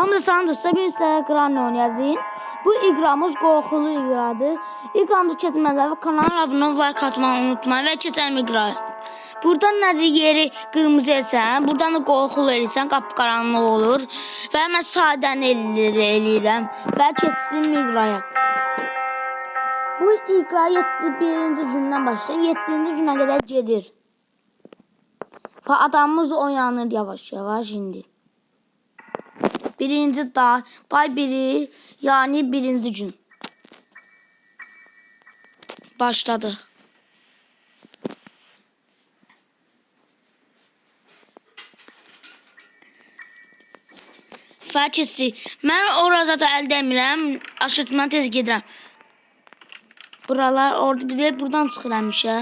Hamza sana dostlar bir Instagram oynayacağız. Bu iqramız qorxulu iqradır. İqramızı keçmədən kanala abunə olub like atmayı unutmayın və keçən iqrayı. Buradan nədir yeri qırmızı etsən, buradan da qorxulu eləyirsən, qapqaranlıq olur. Və mən sadən eləyir, eləyirəm və keçdim iqraya. Bu iqra 7-ci gündən başlayır, 7-ci günə qədər gedir. Və adamımız oyanır yavaş-yavaş indi. Birinci day, day biri yani birinci gün. Başladı. Fəçisi, mən orada da əldə emirəm, aşırtma tez gedirəm. Buralar orada bir de buradan çıxıram işə.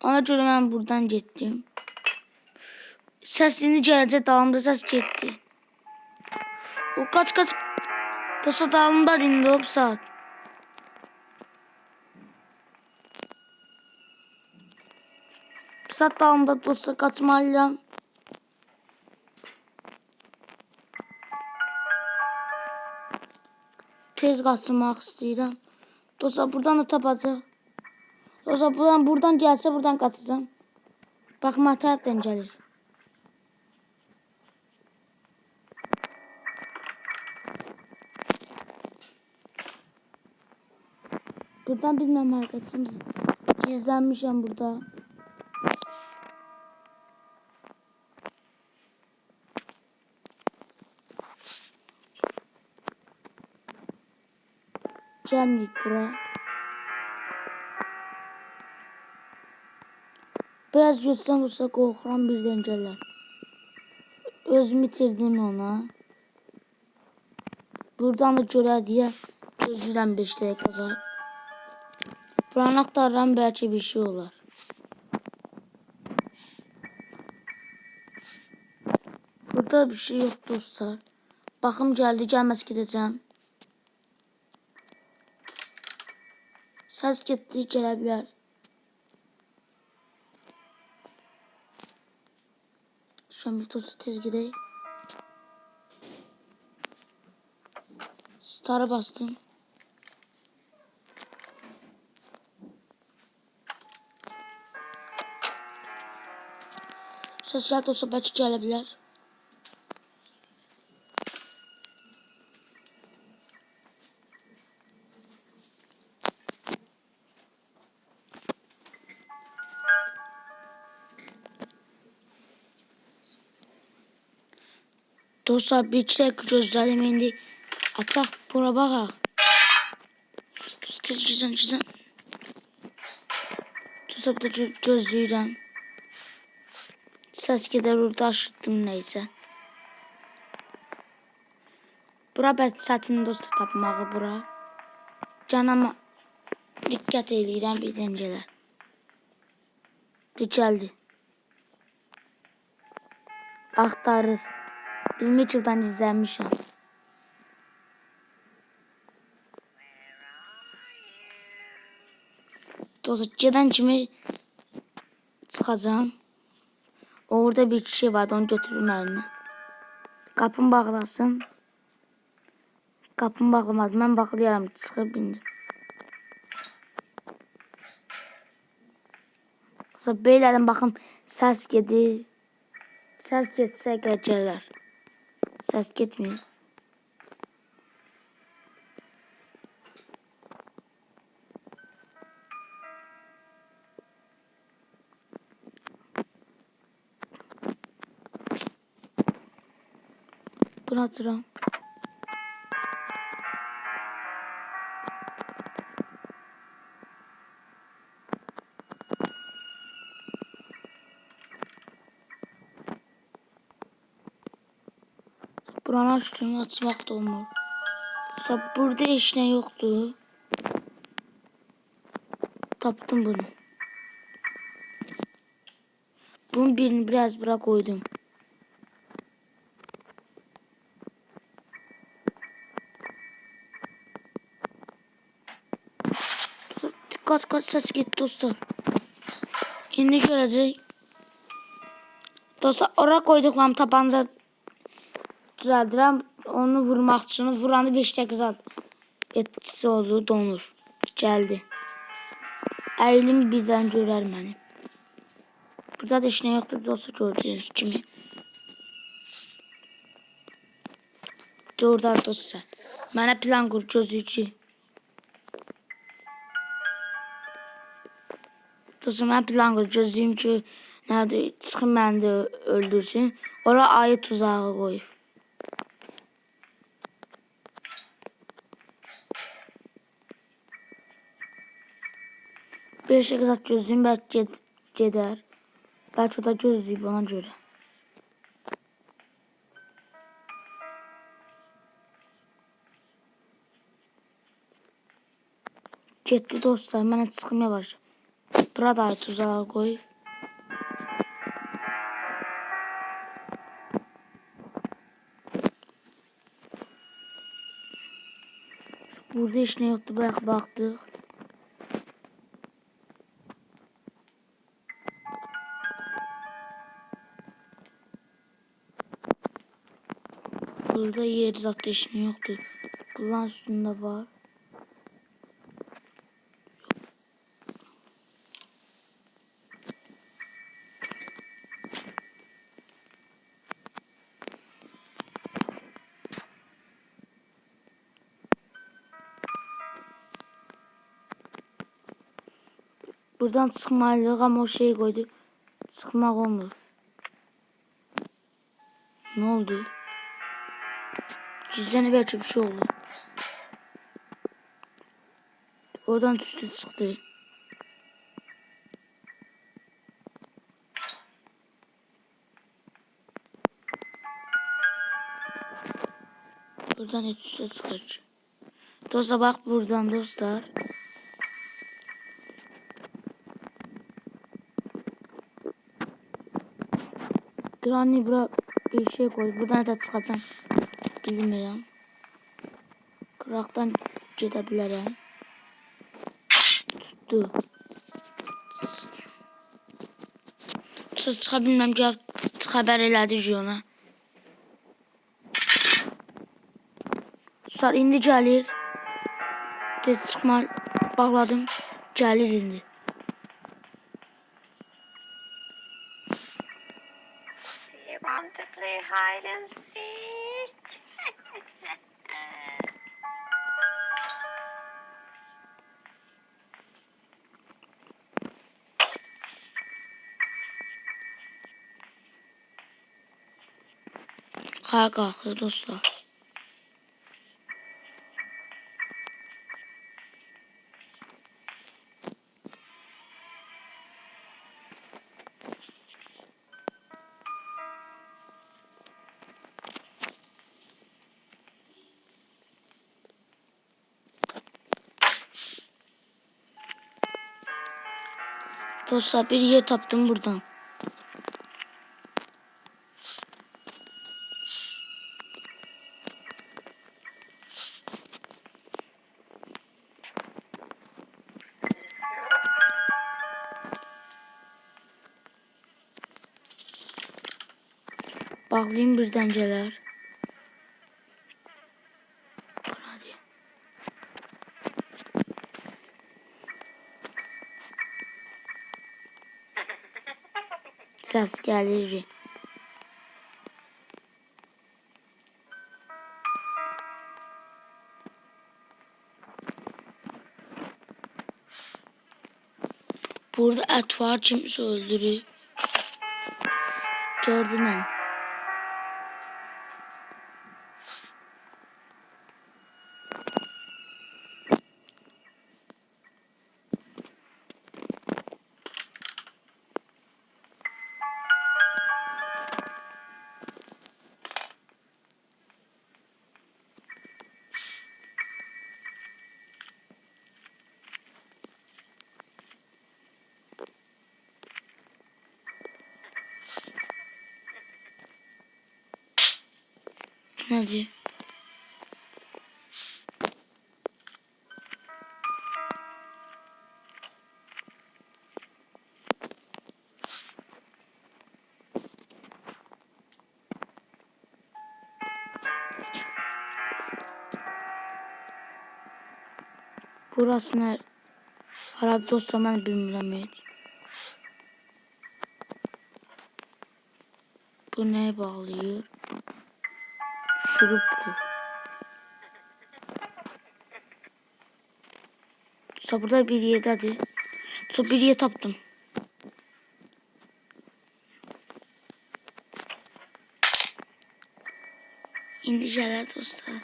Ona görə mən buradan getdim. Səsini gələcək dalımda səs getdi. O kaç kaç. Dosta dalımda indi o saat. Saat dalımda dosta kaçmalıyam. Tez kaçmak istəyirəm. Dosta buradan da tapacaq. Dosta buradan buradan gəlsə buradan qaçacağım. Bax matardan gəlir. Buradan bilmem arkadaşım. Gizlenmişim burada. Gelmeyik bura. Biraz görsem olsa korkuram birden gelir. Özümü itirdim ona. Buradan da görer diye gözləyirəm 5 dəqiqə zat. Buranı axtarıram belki bir şey olar. Burada bir şey yok dostlar. Baxım gəldi, gəlməz gedəcəm. Səs getdi, gələ bilər. Şimdi tozu tez gideyim. Star'a bastım. Sesler de olsa belki gelebilir. Dostlar bir çiçek gözlerim indi. Açaq bura. Tez gizən gizən. Dostlar burada gö gözləyirəm. Səs gedər orada aşırtdım neysə. Bura bəs çətin dost tapmağı bura. Canama diqqət eləyirəm bir dəncələr. Gəldi. Axtarır. 20 yıldan izlenmişim. Tozutçudan kimi çıkacağım. Orada bir şey vardı onu götürürüm elime. Kapım bağlasın. Kapım bağlamadı. Ben bağlayarım. Çıkıp bindim. Sonra beylerden bakım ses gedir. Ses getse geceler. Ses gitmiyor. Bunu atıram. Buranı açtım açmak da olmur. Mesela burada heç nə yoxdur. Tapdım bunu. Bunun birini biraz bura koydum. Dikkat dikkat ses gitti dostlar. Şimdi görəcək. Dostlar ora koyduklarım tabanca düzəldirəm. Onu vurmaq üçün vuranı 5 dəqiqə etkisi oldu, donur. Gəldi. Əyilim birdən görər məni. Burada da heç nə yoxdur, dostlar gördüyünüz kimi. Doğrudan dostlar. Mənə plan qur gözlüyücü. Dostlar mən plan qur gözlüyüm ki, nədir, çıxın məni də öldürsün. Ora ayı tuzağı qoyub. Bir şey kızak gözlüyüm belki ged gedər. Belki o da gözlüyüb ona görə. Getdi dostlar, mənə çıxım yavaş. Bura da ayı tuzağı qoyub. Burada heç nə yoxdur, bayaq baxdıq. Burada yer zaten heç nə yoxdur. Bunların üstündə var. Buradan çıkmalıyıq ama o şey koydu. Çıkmak olmur. Ne oldu? Gizlene belki bir şey oldu. Oradan üstü çıktı. Buradan üstü çıkar. Dostlar bak buradan dostlar. Granny bura bir şey koy. Buradan da çıkacağım. Bilmiyorum. Kıraktan gedə bilərəm. Tutdu. Tutsa çıxa bilməm ki, xəbər elədi ona. Sar indi gəlir. Tez çıxma bağladım. Gəlir indi. Play hide and seek? Qaya qalxır dostlar. Dostlar bir yer taptım buradan. Bağlayayım bir Gəlir. Burada ət var, kimsə öldürüb. Gördüm mən. Hadi. Burası ne? Paradoks zaman bilmiyorum hiç. Bu neye bağlıyor? Şurupdur. Dostlar burada bir yerdədir. Dostlar bir yer tapdım. İndi gələr dostlar.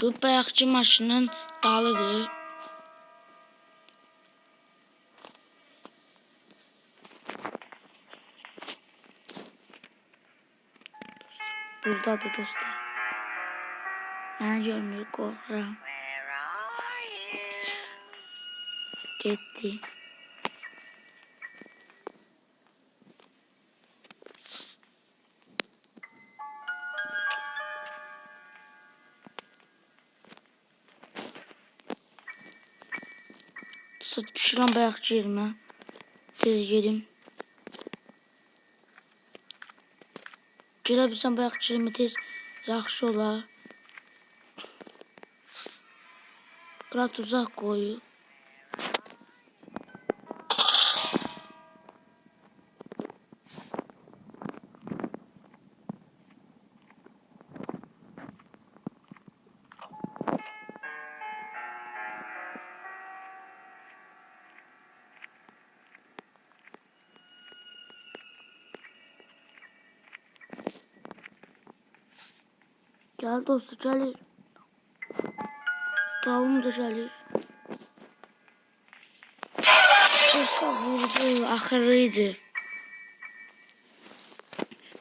Bu bayaqçı maşının dalıdır. Buradadır dostlar. Mənə görmür, qorxuram. Where are you? Getdi. Dostlar düşürəm bayaqçı yerimə. Tez gedim. Gələ bilsəm bayaqçı yerimə tez yaxşı olar. Bura tuzaq qoyub. Gel dostum gelir. Dalımca gelir. Dostlar vurdu axırıydı.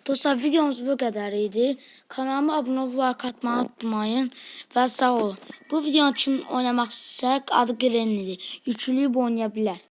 Dostlar videomuz bu kadar idi. Kanalıma abone olub like atmayı unutmayın. Və sağ olun. Bu videonun kim oynamaq istəyir adı Grenlidir. Yükləyib oynaya bilər.